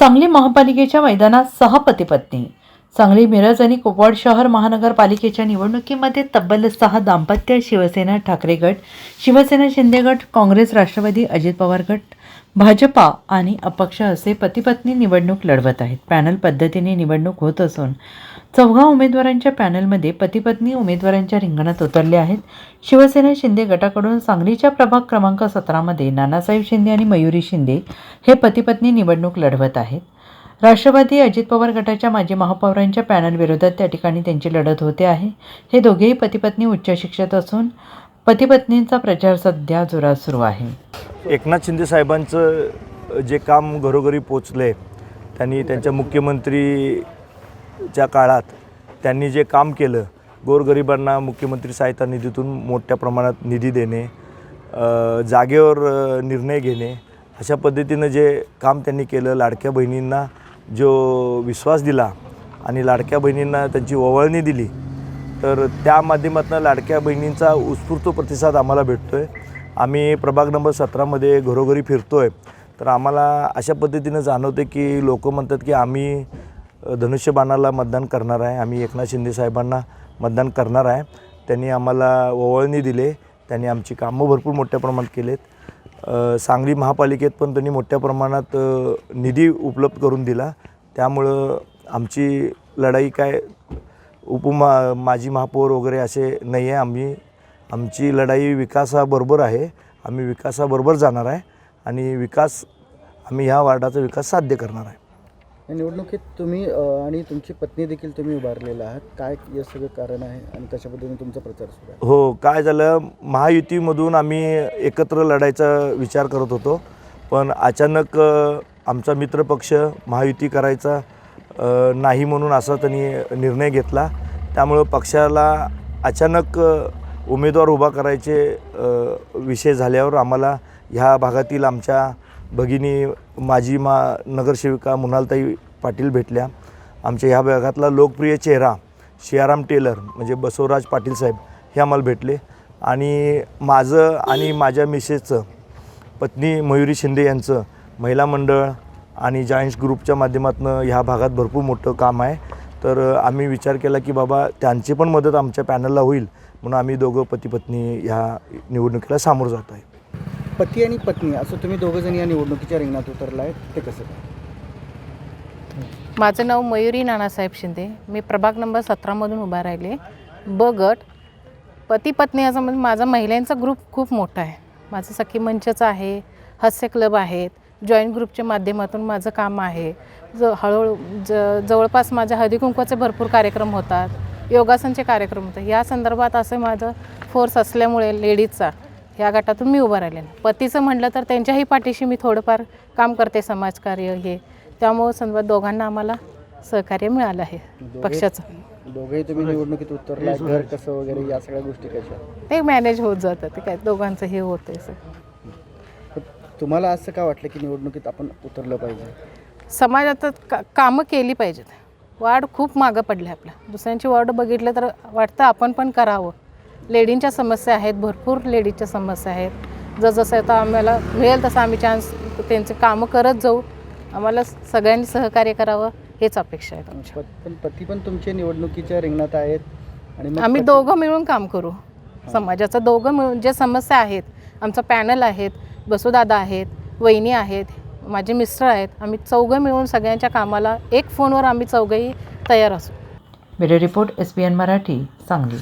सांगली महापालिकेच्या मैदानात सहपती पत्नी सांगली मिरज आणि कुपवाड शहर महानगरपालिकेच्या निवडणुकीमध्ये तब्बल सहा दाम्पत्य शिवसेना ठाकरे गट शिवसेना शिंदे गट काँग्रेस राष्ट्रवादी अजित पवार गट भाजपा आणि अपक्ष असे पतीपत्नी निवडणूक लढवत आहेत. पॅनल पद्धतीने निवडणूक होत असून चौघा उमेदवारांच्या पॅनलमध्ये पतीपत्नी उमेदवारांच्या रिंगणात उतरले आहेत. शिवसेना शिंदे गटाकडून सांगलीच्या प्रभाग क्रमांक सतरामध्ये नानासाहेब शिंदे आणि मयुरी शिंदे हे पतीपत्नी निवडणूक लढवत आहेत. राष्ट्रवादी अजित पवार गटाच्या माजी महापौरांच्या पॅनलविरोधात त्या ठिकाणी त्यांची लढत होते आहे. हे दोघेही पतीपत्नी उच्च शिक्षित असून पतीपत्नींचा प्रचार सध्या जोरात सुरू आहे. एकनाथ शिंदे साहेबांचं जे काम घरोघरी पोचले त्यांनी त्यांच्या मुख्यमंत्री च्या काळात त्यांनी जे काम केलं गोरगरिबांना मुख्यमंत्री सहायता निधीतून मोठ्या प्रमाणात निधी देणे जागेवर निर्णय घेणे अशा पद्धतीनं जे काम त्यांनी केलं लाडक्या बहिणींना जो विश्वास दिला आणि लाडक्या बहिणींना त्यांची ओवळणी दिली तर त्या माध्यमातून लाडक्या बहिणींचा उत्स्फूर्त प्रतिसाद आम्हाला भेटतो आहे आम्ही प्रभाग नंबर सतरामध्ये घरोघरी फिरतो आहे तर आम्हाला अशा पद्धतीनं जाणवते की लोक म्हणतात की आम्ही धनुष्यबाणाला मतदान करणार आहे. आम्ही एकनाथ शिंदे साहेबांना मतदान करणार आहे. त्यांनी आम्हाला ओवळणी दिले. त्यांनी आमची कामं भरपूर मोठ्या प्रमाणात केलेत. सांगली महापालिकेत पण त्यांनी मोठ्या प्रमाणात निधी उपलब्ध करून दिला. त्यामुळं आमची लढाई काय उपमा माजी महापौर वगैरे असे नाही आहे आम्ही आमची लढाई विकासाबरोबर आहे. आम्ही विकासाबरोबर जाणार आहे आणि विकास आम्ही ह्या वार्डाचा विकास साध्य करणार आहे. या निवडणुकीत तुम्ही आणि तुमची पत्नी देखील तुम्ही उभारलेला आहात. काय हे सगळं कारण आहे आणि कशा पद्धतीने तुमचा प्रचार सुरू आहे? हो काय झालं महायुतीमधून आम्ही एकत्र लढायचा विचार करत होतो. पण अचानक आमचा मित्रपक्ष महायुती करायचा नाही म्हणून असा त्यांनी निर्णय घेतला. त्यामुळं पक्षाला अचानक उमेदवार उभा करायचे विषय झाल्यावर आम्हाला ह्या भागातील आमच्या भगिनी माजी मा नगरसेविका मुनालताई पाटील भेटल्या. आमच्या ह्या भागातला लोकप्रिय चेहरा शियाराम टेलर म्हणजे बसवराज पाटील साहेब हे आम्हाला भेटले. आणि माझं आणि माझ्या मिसेसचं पत्नी मयुरी शिंदे यांचं महिला मंडळ आणि जायंट्स ग्रुपच्या माध्यमातून ह्या भागात भरपूर मोठं काम आहे. तर आम्ही विचार केला की बाबा त्यांची पण मदत आमच्या पॅनलला होईल. म्हणून आम्ही दोघं पती पत्नी ह्या निवडणुकीला सामोरं जात आहे. पती आणि पत्नी असं तुम्ही दोघं जण या निवडणुकीच्या रिंगणात उतरला आहे ते कसं काय? माझं नाव मयुरी नानासाहेब शिंदे. मी प्रभाग नंबर सतरामधून उभा राहिले. ब गट पती पत्नी असं म्हणजे माझा महिलांचा ग्रुप खूप मोठा आहे. माझं सखी मंचचं आहे हास्य क्लब आहेत जॉईंट ग्रुपच्या माध्यमातून माझं काम आहे. ज हळूहळू ज जवळपास माझ्या हळदीकुंकवाचे भरपूर कार्यक्रम होतात योगासनचे कार्यक्रम होतात. या संदर्भात असं माझं फोर्स असल्यामुळे लेडीजचा या गटातून मी उभं राहिले पतीचं म्हटलं तर त्यांच्याही पाठीशी मी थोडंफार काम करते समाजकार्य हे. त्यामुळं संदर्भात दोघांना आम्हाला सहकार्य मिळालं आहे पक्षाचं. दोघेही तुम्ही निवडणुकीत उतरला घर कसं वगैरे या सगळ्या गोष्टी कशा? ते मॅनेज होत जातं ते काय दोघांचं हे होतं आहे पण तुम्हाला असं का वाटलं की निवडणुकीत आपण उतरलं पाहिजे? समाजात का कामं केली पाहिजेत. वाढ खूप मागं पडली आपल्या. दुसऱ्यांची वाढ बघितलं तर वाटतं आपण पण करावं. लेडींच्या समस्या आहेत भरपूर लेडीजच्या समस्या आहेत. जसजसं आता आम्हाला मिळेल तसं आम्ही चान्स त्यांचे कामं करत जाऊ. आम्हाला सगळ्यांनी सहकार्य करावं हेच अपेक्षा आहे आमची पत- पण पती पण तुमच्या निवडणुकीच्या रिंगणात आहेत आणि आम्ही दोघं मिळून काम करू. समाजाचं दोघं मिळून जे समस्या आहेत आमचं पॅनल आहेत बसुदादा आहेत वहिनी आहेत माझे मिस्टर आहेत आम्ही चौघं मिळून सगळ्यांच्या कामाला एक फोनवर आम्ही चौघंही तयार असू. Bureau report S P N Marathi Sangli.